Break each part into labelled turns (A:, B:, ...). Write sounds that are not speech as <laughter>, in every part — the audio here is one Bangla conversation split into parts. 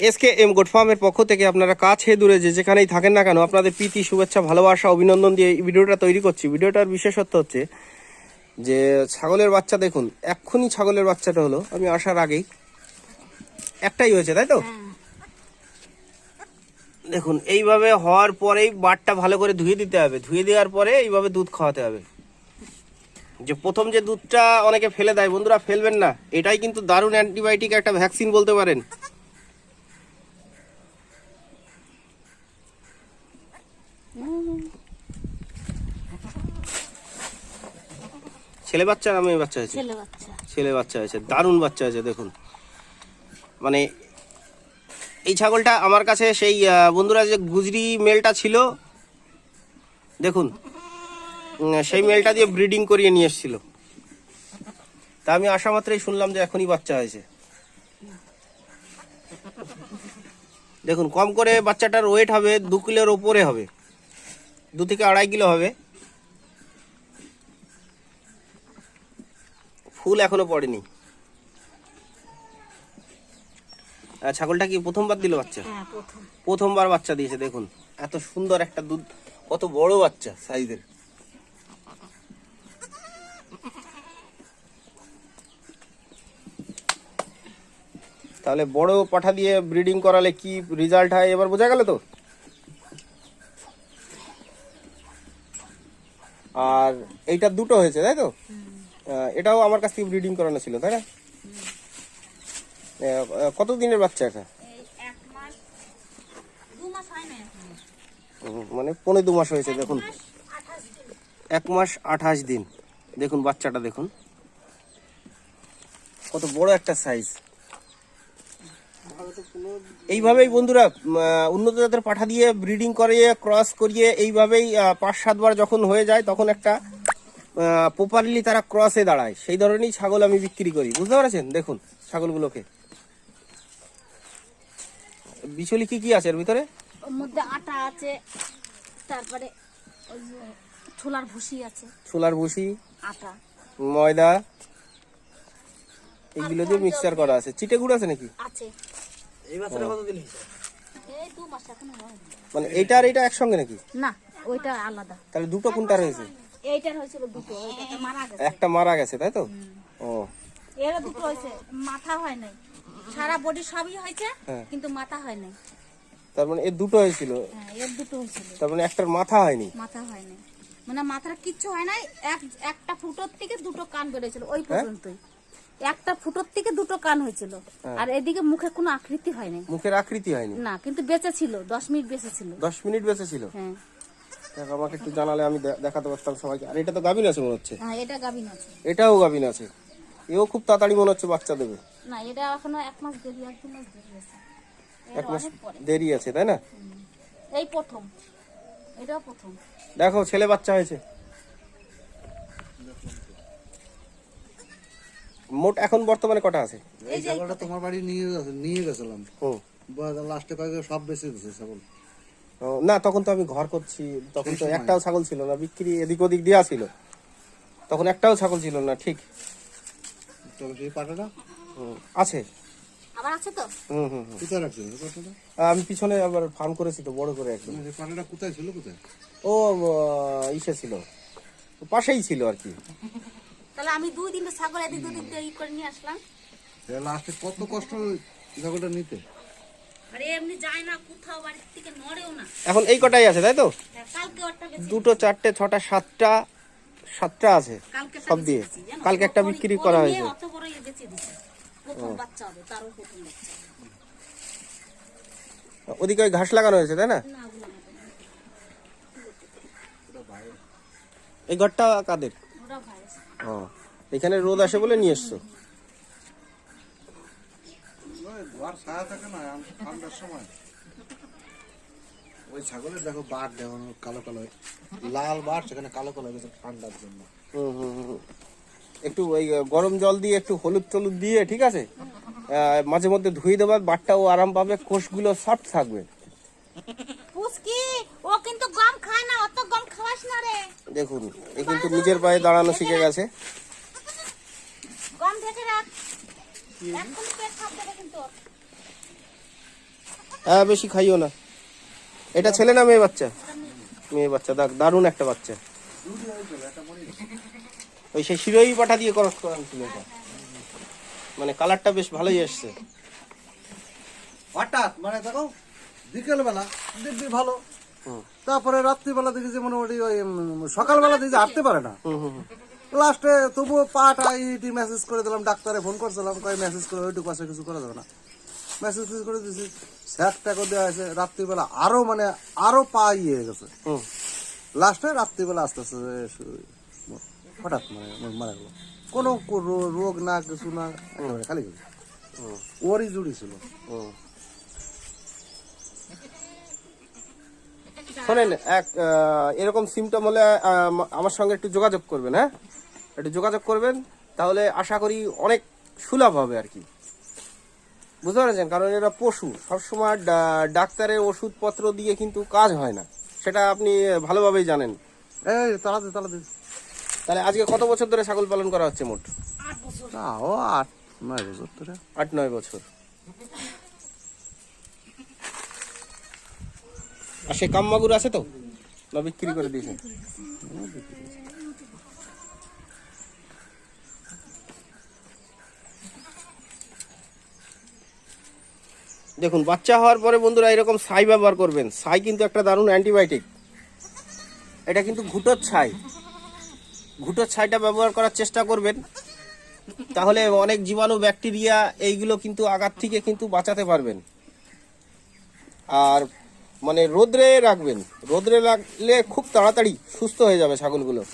A: এসকে এম গোট ফার্মের পক্ষ থেকে আপনারা কাছে দূরে যে যেখানেই থাকেন না কেন, আপনাদের প্রীতি, শুভেচ্ছা, ভালোবাসা, অভিনন্দন দিয়ে এই ভিডিওটা তৈরি করছি। ভিডিওটার বিশেষত্ব হচ্ছে যে ছাগলের বাচ্চা দেখুন, এক্ষুনি ছাগলের বাচ্চাটা হলো, আমি আসার আগেই একটাই হয়েছে, তাই তো? দেখুন, এইভাবে হওয়ার পরেই বাটটা ভালো করে ধুয়ে দিতে হবে। ধুয়ে দেওয়ার পরে এইভাবে দুধ খাওয়াতে হবে। যে প্রথম যে দুধটা অনেকে ফেলে দেয়, বন্ধুরা ফেলবেন না। এটাই কিন্তু দারুণ অ্যান্টিবায়োটিক একটা ভ্যাকসিন বলতে পারেন। ছেলে বাচ্চা না মেয়ে বাচ্চা হয়েছে
B: ছেলে বাচ্চা।
A: ছেলে বাচ্চা হয়েছে দারুণ বাচ্চা হয়েছে দেখুন। মানে এই ছাগলটা আমার কাছে সেই বন্ধুরা যে গুজরি মেলটা ছিল দেখুন সেই মেলটা দিয়ে ব্রিডিং করিয়ে নিয়ে এসেছিল। তা আমি আসা মাত্রই শুনলাম যে এখনই বাচ্চা হয়েছে। দেখুন কম করে বাচ্চাটার ওয়েট হবে দু কিলোর ওপরে হবে। দু থেকে আড়াই কিলো হবে। ফুল এখনও পড়েনি। ছাগলটা কি প্রথমবার দিল বাচ্চা?
B: হ্যাঁ
A: প্রথমবার বাচ্চা দিয়েছে দেখুন। এত সুন্দর একটা দুধ কত বড় বাচ্চা সাইজের। তাহলে বড় পাঠা দিয়ে ব্রিডিং করালে কি রেজাল্ট হয়? এবার বোঝা গেল তো? আর এইটা দুটো হয়েছে তাই তো? এটাও আমার কাছ থেকে ব্রিডিং করানো ছিল তাই না? কত দিনের বাচ্চা এটা? মানে পনেরো দু মাস হয়েছে দেখুন। এক মাস আঠাশ দিন। দেখুন বাচ্চাটা দেখুন। কত বড় একটা সাইজ এইভাবেই বন্ধুরা উন্নত জাতের পাঠা দিয়ে ব্রিডিং করিয়ে ক্রস করিয়ে এইভাবেই পাঁচ সাতবার যখন হয়ে যায় তখন একটা প্রপারলি তারা ক্রসে দাঁড়ায়। সেই ধরনেরই ছাগল আমি বিক্রি করি। বুঝতে পারছেন? দেখুন ছাগলগুলোকে। বিচলি কি কি আছে এর ভিতরে?
B: মধ্যে আটা আছে তারপরে ছোলার ভুসি আছে।
A: ছোলার ভুসি
B: আটা।
A: ময়দা এগুলো দিয়ে মিক্সচার করা আছে। চিটে গুড় আছে নাকি?
B: আছে।
C: এই বাচ্চাটা কতদিন হয়েছে?
B: এই দু মাস এখন হয়নি।
A: মানে এইটা আর এইটা একসঙ্গে নাকি?
B: না ওইটা আলাদা।
A: তাহলে দুটো কোনটা হয়েছে।
B: এইটার হয়েছিল দুটো ওইটা মারা গেছে।
A: একটা মারা গেছে তাই তো? ও।
B: এর দুটো হয়েছে মাথা হয় নাই। সারা বডি সবই হয়েছে
A: হ্যাঁ।
B: কিন্তু মাথা হয় নাই।
A: তার মানে এর দুটো হয়েছিল?
B: হ্যাঁ এর দুটো হয়েছিল।
A: তার মানে একটার মাথা হয়নি?
B: মাথা হয় নাই। মানে মাথার কিচ্ছু হয় নাই এক একটা ফুটোর থেকে দুটো কান বেরোছিল ওই
A: হ্যাঁ?
B: পর্যন্তই। একটা ফুটোর থেকে দুটো কান হয়েছিল।
A: হ্যাঁ।
B: আর এদিকে মুখে কোনো আকৃতি হয়নি
A: মুখের আকৃতি হয়নি?
B: না কিন্তু বেঁচে ছিল দশ মিনিট বেঁচে ছিল
A: দশ মিনিট বেঁচে ছিল
B: হ্যাঁ।
A: দেখ, আমাকে একটু জানালে আমি দেখাতে পারতাম সবাইকে। আর এটা তো গাভিন আছে মনে হচ্ছে?
B: হ্যাঁ এটা গাভিন আছে।
A: এটাও গাভিন আছে। এও খুব তাড়াতাড়ি মনে হচ্ছে বাচ্চা দেবে।
B: না এটা এখনও এক মাস দেরি এক দু মাস দেরি আছে।
A: এক মাস দেরি আছে তাই না?
B: এই প্রথম। এটাও প্রথম।
A: দেখো ছেলে বাচ্চা হয়েছে। মোট এখন বর্তমানে কটা আছে?
C: এই ছাগলটা তোমার বাড়ি নিয়ে গেছে নিয়ে গেছিলাম।
A: হুম
C: লাস্টে কয়েক সব বেঁচে দিছে ছাগল।
A: ও, না তখন তো আমি ঘর করছি তখন তো একটাও ছাগল ছিল না বিক্রি এদিক ওদিক দেওয়া ছিল। তখন একটাও ছাগল ছিল না ঠিক। আছে।
B: আবার আছে তো?
A: হুম হুম।
C: কোথায় পাটাটা?
A: আমি পিছনে আবার ফার্ম করেছি তো বড় করে একদম।
C: সেই পাটাটা কোথায় ছিল কোথায়?
A: ও ইসে ছিল। পাশেই ছিল আর কি।
B: তাহলে আমি দুই দিন ছাগল এদিক ই করে নিয়ে আসলাম।
C: লাস্টে কত কষ্ট ছাগলটা নিতে?
A: এখন এই কটাই আছে তাই তো?
B: হ্যাঁ,
A: দুটো চারটে ছটা সাতটা সাতটা আছে সব দিয়ে। কালকে একটা বিক্রি করা হয়েছে।
B: ইয়ে
A: ওদিকে ওই ঘাস লাগানো হয়েছে তাই না? এই ঘরটা কাদের? ও এখানে রোদ আসে বলে নিয়ে এসছো?
C: ছায়া থাকে না ঠান্ডার সময়। ওই ছাগলের দেখো বাট দেখো কালো কালো লাল বাট সেখানে কালো কালো হয়ে গেছে ঠান্ডার জন্য।
A: হুম হুম হুম। একটু ওই গরম জল দিয়ে একটু হলুদ টলুদ দিয়ে ঠিক আছে? মাঝে মধ্যে ধুয়ে দেবার বাটটাও আরাম পাবে কোষগুলো সফট থাকবে।
B: পুচকি ও কিন্তু গম খায় না অত গম খাওয়াস না রে।
A: দেখুন এ কিন্তু নিজের পায়ে দাঁড়ানো শিখে গেছে।
B: গম ঢেকে রাখ। এখন পেট খাপ দেবে কিন্তু।
A: হ্যাঁ বেশি খাইও না। এটা ছেলে না মেয়ে বাচ্চা? মেয়ে বাচ্চা দেখ দারুণ একটা বাচ্চা। ওই সেই শিরোই পাঠা দিয়ে করস করান ছিল এটা। মানে কালারটা বেশ ভালোই এসছে।
C: হঠাৎ মানে দেখো বিকেল বেলা দেখবি ভালো। তারপরে রাত্রিবেলা দেখি যে মোটামুটি ওই সকালবেলা দেখি হাঁটতে পারে না। লাস্টে তবুও পাটা ইটি মেসেজ করে দিলাম ডাক্তারে ফোন করছিলাম কই মেসেজ করে ওইটুকু পাশে কিছু করে দেবে না। মেসেজ ফেসেজ করে দিয়েছি স্যাকটা করে দেওয়া হয়েছে রাত্রিবেলা আরও মানে আরও পা ইয়ে হয়ে গেছে।
A: হুম।
C: লাস্টে রাত্রিবেলা আস্তে আস্তে হঠাৎ মানে মারা গেল। কোনো রোগ না কিছু না খালি গেল ওরই জুড়ি ছিল।
A: হুম। শোনেন এক এরকম সিমটম হলে আমার সঙ্গে একটু যোগাযোগ করবেন হ্যাঁ? একটু যোগাযোগ করবেন তাহলে আশা করি অনেক সুলভ হবে আর কি। বুঝতে পেরেছেন? কারণ এরা পশু। সবসময় ডাক্তারের ওষুধপত্র দিয়ে কিন্তু কাজ হয় না। সেটা আপনি ভালোভাবেই জানেন।
C: এই
A: তাহলে আজকে কত বছর ধরে ছাগল পালন করা হচ্ছে মোট?
C: তাও আট নয় বছর ধরে।
A: আট নয় বছর। আর সে কামমাগুর আছে তো? না বিক্রি করে দিয়েছে? দেখুন, বাচ্চা হওয়ার পরে বন্ধুরা এরকম ছাই ব্যবহার করবেন। ছাই কিন্তু একটা দারুণ অ্যান্টিবায়োটিক। এটা কিন্তু ঘুটোর ছাই। ঘুটোর ছাইটা ব্যবহার করার চেষ্টা করবেন। তাহলে অনেক জীবাণু, ব্যাকটেরিয়া এইগুলো কিন্তু আগার থেকে কিন্তু বাঁচাতে পারবেন। আর মানে রোদ্রে রাখবেন। রোদ্রে রাখলে খুব তাড়াতাড়ি সুস্থ হয়ে যাবে ছাগলগুলো।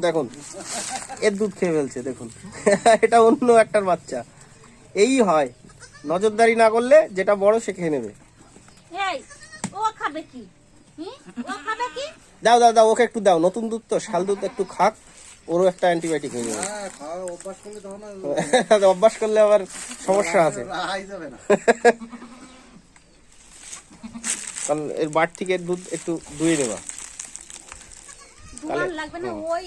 A: দেখুন, এর দুধ খেয়ে ফেলছে, দেখুন। <laughs> এটা অন্য একটার বাচ্চা। এই হয়। নজরদারি না করলে যেটা বড় সে খেয়ে নেবে।
B: এই ও খাবে কি? হুম? ও খাবে কি?
A: দাও দাও দাও ওকে একটু দাও। নতুন দুধ তো শাল দুধ একটু খাক ওরও একটা অ্যান্টিবায়োটিক হয়ে যাবে।
C: হ্যাঁ <laughs> অভ্যাস করলে
A: আবার সমস্যা আছে। <laughs>
C: রাহাই যাবে না। <laughs>
A: কারণ এর বাট থেকে দুধ একটু দুয়ে নেবা।
B: লাগবে না ওই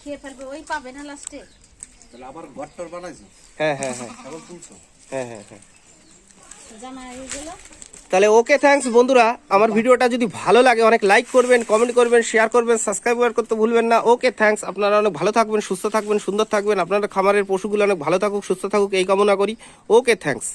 B: খেয়ে ফেলবে ওই পাবে না লাস্টে
C: তাহলে আবার ঘরটর বানাইছো?
A: হ্যাঁ হ্যাঁ হ্যাঁ। হ্যাঁ হ্যাঁ হ্যাঁ। তাহলে ওকে থ্যাংকস বন্ধুরা। আমার ভিডিওটা যদি ভালো লাগে অনেক লাইক করবেন কমেন্ট করবেন শেয়ার করবেন সাবস্ক্রাইব করতে ভুলবেন না। ওকে থ্যাংকস আপনারা অনেক ভালো থাকবেন সুস্থ থাকবেন সুন্দর থাকবেন। আপনারা খামারের পশুগুলো অনেক ভালো থাকুক সুস্থ থাকুক এই কামনা করি। Okay thanks